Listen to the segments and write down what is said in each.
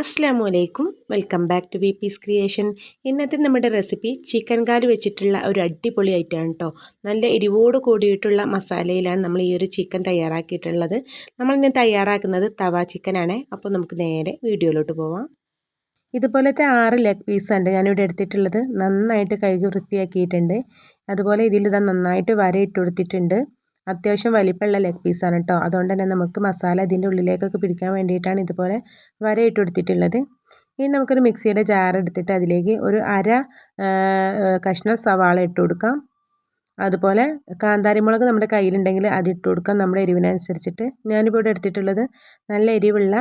അസ്സാം വലൈക്കും welcome back to V peace creation ഇന്നത്തെ നമ്മുടെ റെസിപ്പി ചിക്കൻ കാൽ വെച്ചിട്ടുള്ള ഒരു അടിപൊളി ഐറ്റമാണ് കേട്ടോ നല്ല എരിവോട് കൂടിയിട്ടുള്ള മസാലയിലാണ് നമ്മൾ ഈ ഒരു ചിക്കൻ തയ്യാറാക്കിയിട്ടുള്ളത്. നമ്മൾ ഇന്ന് തയ്യാറാക്കുന്നത് തവ ചിക്കനാണ്. അപ്പോൾ നമുക്ക് നേരെ വീഡിയോയിലോട്ട് പോവാം. ഇതുപോലത്തെ ആറ് ലെഗ് പീസാണ് ഞാനിവിടെ എടുത്തിട്ടുള്ളത്. നന്നായിട്ട് കഴുകി വൃത്തിയാക്കിയിട്ടുണ്ട്. അതുപോലെ ഇതിൽ ഇതാ നന്നായിട്ട് വരയിട്ട് കൊടുത്തിട്ടുണ്ട്. അത്യാവശ്യം വലിപ്പമുള്ള ലെഗ് പീസാണ് കേട്ടോ അതുകൊണ്ട് തന്നെ നമുക്ക് മസാല ഇതിന്റെ ഉള്ളിലേക്കൊക്കെ പിടിക്കാൻ വേണ്ടിയിട്ടാണ് ഇതുപോലെ വരയിട്ട് കൊടുത്തിട്ടുള്ളത്. ഇനി നമുക്കൊരു മിക്സിയുടെ ജാർ എടുത്തിട്ട് അതിലേക്ക് ഒരു അര കഷ്ണ സവാള ഇട്ട് കൊടുക്കാം. അതുപോലെ കാന്താരിമുളക് നമ്മുടെ കയ്യിലുണ്ടെങ്കിൽ അത് ഇട്ട് കൊടുക്കാം. നമ്മുടെ എരിവിനനുസരിച്ചിട്ട് ഞാനിപ്പോൾ ഇവിടെ എടുത്തിട്ടുള്ളത് നല്ല എരിവുള്ള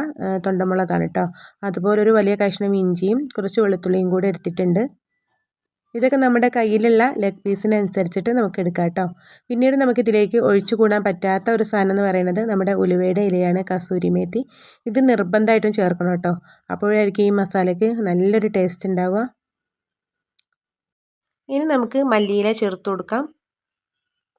തൊണ്ടമുളകാണ് കേട്ടോ അതുപോലെ ഒരു വലിയ കഷ്ണം ഇഞ്ചിയും കുറച്ച് വെളുത്തുള്ളിയും കൂടി എടുത്തിട്ടുണ്ട്. ഇതൊക്കെ നമ്മുടെ കയ്യിലുള്ള ലെഗ് പീസിനനുസരിച്ചിട്ട് നമുക്ക് എടുക്കാം കേട്ടോ. പിന്നീട് നമുക്ക് ഇതിലേക്ക് ഒഴിച്ചു കൂടാൻ പറ്റാത്ത ഒരു സാധനം എന്ന് പറയുന്നത് നമ്മുടെ ഉലുവയുടെ ഇലയാണ് കസൂരി മേത്തി. ഇത് നിർബന്ധമായിട്ടും ചേർക്കണം കേട്ടോ. അപ്പോഴായിരിക്കും ഈ മസാലയ്ക്ക് നല്ലൊരു ടേസ്റ്റ് ഉണ്ടാവുക. ഇനി നമുക്ക് മല്ലിയില ചേർത്ത് കൊടുക്കാം.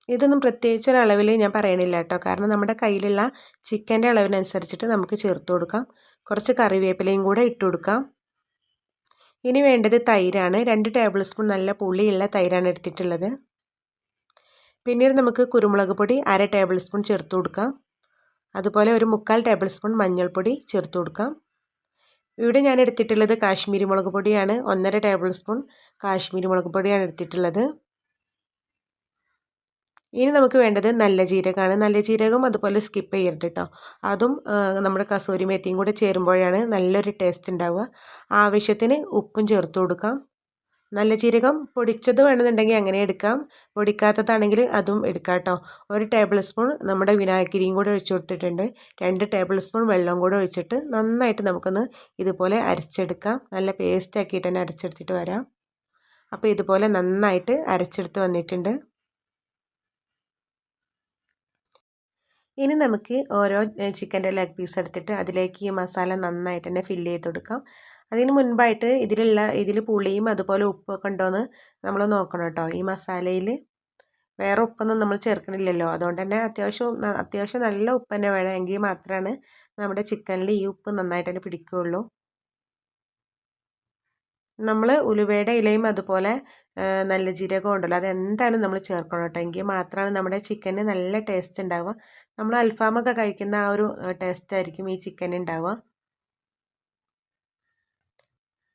ഇതൊന്നും പ്രത്യേകിച്ച് ഒരു അളവിൽ ഞാൻ പറയണില്ല കേട്ടോ. കാരണം നമ്മുടെ കയ്യിലുള്ള ചിക്കന്റെ അളവിനനുസരിച്ചിട്ട് നമുക്ക് ചേർത്ത് കൊടുക്കാം. കുറച്ച് കറിവേപ്പിലയും കൂടെ ഇട്ട് കൊടുക്കാം. ഇനി വേണ്ടത് തൈരാണ്. രണ്ട് ടേബിൾ സ്പൂൺ നല്ല പുളിയുള്ള തൈരാണ് എടുത്തിട്ടുള്ളത്. പിന്നീട് നമുക്ക് കുരുമുളക് പൊടി അര ടേബിൾ സ്പൂൺ ചേർത്ത് കൊടുക്കാം. അതുപോലെ ഒരു മുക്കാൽ ടേബിൾ സ്പൂൺ മഞ്ഞൾപ്പൊടി ചേർത്ത് കൊടുക്കാം. ഇവിടെ ഞാൻ എടുത്തിട്ടുള്ളത് കാശ്മീരി മുളക് പൊടിയാണ്. ഒന്നര ടേബിൾ സ്പൂൺ കാശ്മീരി മുളക് പൊടിയാണ് എടുത്തിട്ടുള്ളത്. ഇനി നമുക്ക് വേണ്ടത് നല്ല ജീരകമാണ്. നല്ല ജീരകം അതുപോലെ സ്കിപ്പ് ചെയ്യരുത് കേട്ടോ അതും നമ്മുടെ കസൂരി മേത്തിയും കൂടെ ചേരുമ്പോഴാണ് നല്ലൊരു ടേസ്റ്റ് ഉണ്ടാവുക. ആവശ്യത്തിന് ഉപ്പും ചേർത്ത് കൊടുക്കാം. നല്ല ജീരകം പൊടിച്ചത് വേണമെന്നുണ്ടെങ്കിൽ അങ്ങനെ എടുക്കാം. പൊടിക്കാത്തതാണെങ്കിൽ അതും എടുക്കാം കേട്ടോ ഒരു ടേബിൾ സ്പൂൺ നമ്മുടെ വിനാഗിരിയും കൂടെ ഒഴിച്ചു കൊടുത്തിട്ടുണ്ട്. രണ്ട് ടേബിൾ സ്പൂൺ വെള്ളം കൂടെ ഒഴിച്ചിട്ട് നന്നായിട്ട് നമുക്കൊന്ന് ഇതുപോലെ അരച്ചെടുക്കാം. നല്ല പേസ്റ്റ് ആക്കിയിട്ട് തന്നെ അരച്ചെടുത്തിട്ട് വരാം. അപ്പോൾ ഇതുപോലെ നന്നായിട്ട് അരച്ചെടുത്ത് വന്നിട്ടുണ്ട്. ഇനി നമുക്ക് ഓരോ ചിക്കന്റെ ലെഗ് പീസ് എടുത്തിട്ട് അതിലേക്ക് ഈ മസാല നന്നായിട്ട് തന്നെ ഫില്ല് ചെയ്ത് കൊടുക്കാം. അതിന് മുൻപായിട്ട് ഇതിലുള്ള ഇതിൽ പുളിയും അതുപോലെ ഉപ്പൊക്കെ ഉണ്ടോയെന്ന് നമ്മൾ നോക്കണം കേട്ടോ. ഈ മസാലയിൽ വേറെ ഉപ്പൊന്നും നമ്മൾ ചേർക്കണില്ലല്ലോ. അതുകൊണ്ട് തന്നെ അത്യാവശ്യം അത്യാവശ്യം നല്ല ഉപ്പ് തന്നെ വേണമെങ്കിൽ മാത്രമാണ് നമ്മുടെ ചിക്കനിൽ ഈ ഉപ്പ് നന്നായിട്ട് തന്നെ പിടിക്കുകയുള്ളൂ. നമ്മൾ ഉലുവയുടെ ഇലയും അതുപോലെ നല്ല ജീരകം ഉണ്ടല്ലോ അത് എന്തായാലും നമ്മൾ ചേർക്കണം കേട്ടോ. എങ്കിൽ മാത്രമാണ് നമ്മുടെ ചിക്കന് നല്ല ടേസ്റ്റ് ഉണ്ടാവുക. നമ്മൾ അൽഫാമൊക്കെ കഴിക്കുന്ന ആ ഒരു ടേസ്റ്റ് ആയിരിക്കും ഈ ചിക്കൻ ഉണ്ടാവുക.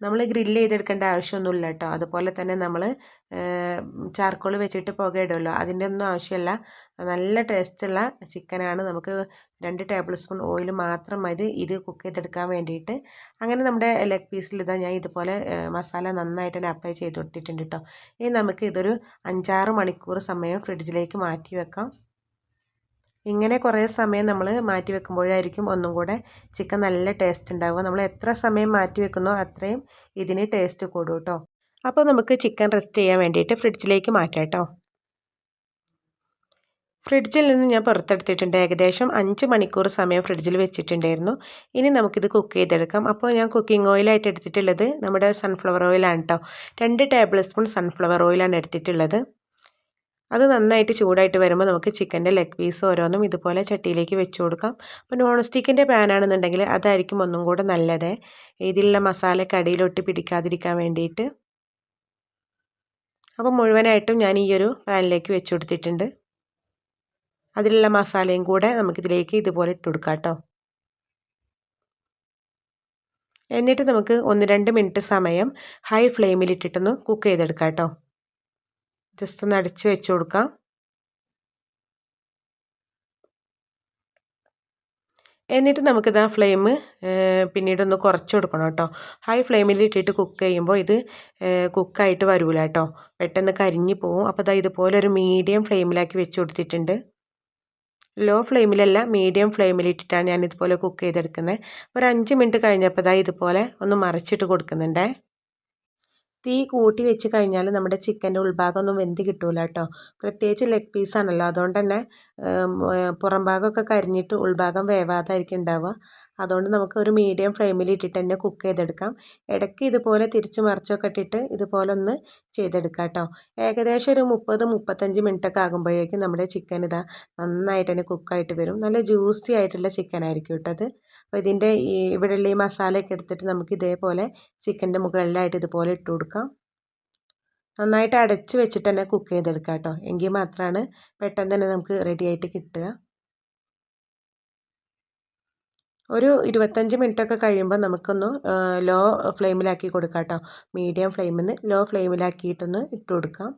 നമ്മൾ ഗ്രില്ല് ചെയ്തെടുക്കേണ്ട ആവശ്യമൊന്നുമില്ല കേട്ടോ. അതുപോലെ തന്നെ നമ്മൾ ചാർക്കോൾ വെച്ചിട്ട് പുകയിടുമല്ലോ. അതിന്റെ ഒന്നും ആവശ്യമില്ല. നല്ല ടേസ്റ്റുള്ള ചിക്കനാണ്. നമുക്ക് രണ്ട് ടേബിൾ സ്പൂൺ ഓയിൽ മാത്രം മതി. ഇത് കുക്ക് ചെയ്തെടുക്കാൻ വേണ്ടിയിട്ട്. അങ്ങനെ നമ്മുടെ ലെഗ് പീസിൽ ഇതാ ഞാൻ ഇതുപോലെ മസാല നന്നായിട്ട് തന്നെ അപ്ലൈ ചെയ്ത് കൊടുത്തിട്ടുണ്ട് കേട്ടോ. ഇനി നമുക്ക് ഇതൊരു അഞ്ചാറ് മണിക്കൂർ സമയം ഫ്രിഡ്ജിലേക്ക് മാറ്റി വെക്കാം. ഇങ്ങനെ കുറേ സമയം നമ്മൾ മാറ്റി വെക്കുമ്പോഴായിരിക്കും ഒന്നും കൂടെ ചിക്കൻ നല്ല ടേസ്റ്റ് ഉണ്ടാവുക. നമ്മൾ എത്ര സമയം മാറ്റി വെക്കുന്നോ അത്രയും ഇതിന് ടേസ്റ്റ് കൂടും കേട്ടോ അപ്പോൾ നമുക്ക് ചിക്കൻ റെസ്റ്റ് ചെയ്യാൻ വേണ്ടിയിട്ട് ഫ്രിഡ്ജിലേക്ക് മാറ്റാം കേട്ടോ ഫ്രിഡ്ജിൽ നിന്ന് ഞാൻ പുറത്തെടുത്തിട്ടുണ്ട്. ഏകദേശം അഞ്ച് മണിക്കൂർ സമയം ഫ്രിഡ്ജിൽ വെച്ചിട്ടുണ്ടായിരുന്നു. ഇനി നമുക്കിത് കുക്ക് ചെയ്തെടുക്കാം. അപ്പോൾ ഞാൻ കുക്കിംഗ് ഓയിലായിട്ട് എടുത്തിട്ടുള്ളത് നമ്മുടെ സൺഫ്ലവർ ഓയിലാണ് കേട്ടോ രണ്ട് ടേബിൾ സ്പൂൺ സൺഫ്ലവർ ഓയിലാണ് എടുത്തിട്ടുള്ളത്. അത് നന്നായിട്ട് ചൂടായിട്ട് വരുമ്പോൾ നമുക്ക് ചിക്കന്റെ ലെഗ് പീസ് ഓരോന്നും ഇതുപോലെ ചട്ടിയിലേക്ക് വെച്ച് കൊടുക്കാം. അപ്പോൾ നോൺ സ്റ്റിക്കിന്റെ പാനാണെന്നുണ്ടെങ്കിൽ അതായിരിക്കും ഒന്നും കൂടെ നല്ലത്. ഇതിലുള്ള മസാല കടിയിലൊട്ടി പിടിക്കാതിരിക്കാൻ വേണ്ടിയിട്ട്. അപ്പോൾ മുഴുവനായിട്ടും ഞാൻ ഈ ഒരു പാനിലേക്ക് വെച്ച് കൊടുത്തിട്ടുണ്ട്. അതിലുള്ള മസാലയും കൂടെ നമുക്കിതിലേക്ക് ഇതുപോലെ ഇട്ട് കൊടുക്കാം കേട്ടോ എന്നിട്ട് നമുക്ക് ഒന്ന് രണ്ട് മിനിറ്റ് സമയം ഹൈ ഫ്ലെയിമിലിട്ടിട്ടൊന്ന് കുക്ക് ചെയ്തെടുക്കാം കേട്ടോ ജസ്റ്റ് ഒന്ന് അടിച്ച് വെച്ച് കൊടുക്കാം. എന്നിട്ട് നമുക്കിത് ആ ഫ്ലെയിം പിന്നീടൊന്ന് കുറച്ച് കൊടുക്കണം കേട്ടോ. ഹൈ ഫ്ലെയിമിൽ ഇട്ടിട്ട് കുക്ക് ചെയ്യുമ്പോൾ ഇത് കുക്കായിട്ട് വരൂല കേട്ടോ. പെട്ടെന്ന് കരിഞ്ഞു പോവും. അപ്പോൾ ഇതാ ഇതുപോലെ ഒരു മീഡിയം ഫ്ലെയിമിലാക്കി വെച്ച് കൊടുത്തിട്ടുണ്ട്. ലോ ഫ്ലെയിമിലല്ല മീഡിയം ഫ്ലെയിമിൽ ഇട്ടിട്ടാണ് ഞാൻ ഇതുപോലെ കുക്ക് ചെയ്തെടുക്കുന്നത് ഒരു അഞ്ച് മിനിറ്റ് കഴിഞ്ഞപ്പോൾ ഇതാ ഇതുപോലെ ഒന്ന് മറിച്ചിട്ട് കൊടുക്കുന്നുണ്ടേ. തീ കൂട്ടി വെച്ച് കഴിഞ്ഞാൽ നമ്മുടെ ചിക്കന്റെ ഉൾഭാഗമൊന്നും വെന്ത് കിട്ടൂല കേട്ടോ. പ്രത്യേകിച്ച് ലെഗ് പീസാണല്ലോ അതുകൊണ്ട് തന്നെ പുറം ഭാഗമൊക്കെ കരിഞ്ഞിട്ട് ഉൾഭാഗം വേവാതായിരിക്കും ഉണ്ടാവുക. അതുകൊണ്ട് നമുക്ക് ഒരു മീഡിയം ഫ്ലെയിമിൽ ഇട്ടിട്ട് തന്നെ കുക്ക് ചെയ്തെടുക്കാം. ഇടയ്ക്ക് ഇതുപോലെ തിരിച്ച് മറിച്ചൊക്കെ ഇട്ടിട്ട് ഇതുപോലെ ഒന്ന് ചെയ്തെടുക്കാം കേട്ടോ ഏകദേശം ഒരു മുപ്പത് മുപ്പത്തഞ്ച് മിനിറ്റ് ഒക്കെ ആകുമ്പോഴേക്കും നമ്മുടെ ചിക്കൻ ഇതാ നന്നായിട്ട് തന്നെ കുക്കായിട്ട് വരും. നല്ല ജ്യൂസി ആയിട്ടുള്ള ചിക്കൻ ആയിരിക്കും കേട്ടത് അപ്പോൾ ഇതിന്റെ ഈ ഇവിടെയുള്ള ഈ മസാലയൊക്കെ എടുത്തിട്ട് നമുക്ക് ഇതേപോലെ ചിക്കന്റെ മുകളിലായിട്ട് ഇതുപോലെ ഇട്ട് കൊടുക്കാം. നന്നായിട്ട് അടച്ച് വെച്ചിട്ട് തന്നെ കുക്ക് ചെയ്തെടുക്കാം കേട്ടോ എങ്കിൽ മാത്രമാണ് പെട്ടെന്ന് തന്നെ നമുക്ക് റെഡി ആയിട്ട് കിട്ടുക. ഒരു ഇരുപത്തഞ്ച് മിനിറ്റൊക്കെ കഴിയുമ്പോൾ നമുക്കൊന്ന് ലോ ഫ്ലെയിമിലാക്കി കൊടുക്കാം കേട്ടോ മീഡിയം ഫ്ലെയിമിൽ നിന്ന് ലോ ഫ്ലെയിമിലാക്കിയിട്ടൊന്ന് ഇട്ട് കൊടുക്കാം.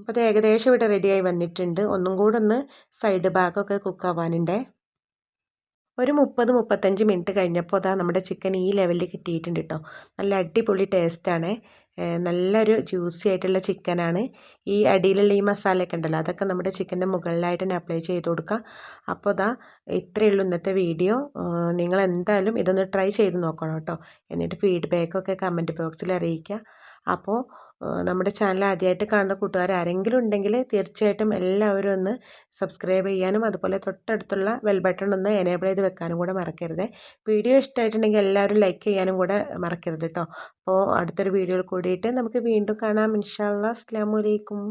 അപ്പോൾ അത് ഏകദേശം ഇവിടെ റെഡിയായി വന്നിട്ടുണ്ട്. ഒന്നും കൂടെ ഒന്ന് സൈഡ് ഭാഗമൊക്കെ കുക്ക് ആവാനുണ്ടേ. ഒരു മുപ്പത് മുപ്പത്തഞ്ച് മിനിറ്റ് കഴിഞ്ഞപ്പോൾ അതാ നമ്മുടെ ചിക്കൻ ഈ ലെവലിൽ കിട്ടിയിട്ടുണ്ട് കേട്ടോ. നല്ല അടിപൊളി ടേസ്റ്റാണ്. നല്ലൊരു ജ്യൂസി ആയിട്ടുള്ള ചിക്കനാണ്. ഈ അടിയിലുള്ള ഈ മസാലയൊക്കെ ഉണ്ടല്ലോ അതൊക്കെ നമ്മുടെ ചിക്കന്റെ മുകളിലായിട്ട് തന്നെ അപ്ലൈ ചെയ്ത് കൊടുക്കുക അപ്പോൾ ഇതാ ഇത്രയേ ഉള്ളൂ ഇന്നത്തെ വീഡിയോ. നിങ്ങൾ എന്തായാലും ഇതൊന്ന് ട്രൈ ചെയ്ത് നോക്കണം കേട്ടോ. എന്നിട്ട് ഫീഡ്ബാക്കൊക്കെ കമന്റ് ബോക്സിൽ അറിയിക്കുക. അപ്പോൾ നമ്മുടെ ചാനൽ ആദ്യമായിട്ട് കാണുന്ന കൂട്ടുകാർ ആരെങ്കിലും ഉണ്ടെങ്കിൽ തീർച്ചയായിട്ടും എല്ലാവരും ഒന്ന് സബ്സ്ക്രൈബ് ചെയ്യാനും അതുപോലെ തൊട്ടടുത്തുള്ള ബെൽ ബട്ടൺ ഒന്ന് എനേബിൾ ചെയ്ത് വെക്കാനും കൂടെ മറക്കരുത്. വീഡിയോ ഇഷ്ടമായിട്ടുണ്ടെങ്കിൽ എല്ലാവരും ലൈക്ക് ചെയ്യാനും കൂടെ മറക്കരുത് കേട്ടോ. അപ്പോൾ അടുത്തൊരു വീഡിയോയിൽ കൂടിയിട്ട് നമുക്ക് വീണ്ടും കാണാം. ഇൻഷാല്ലാ അസ്ലാമലൈക്കും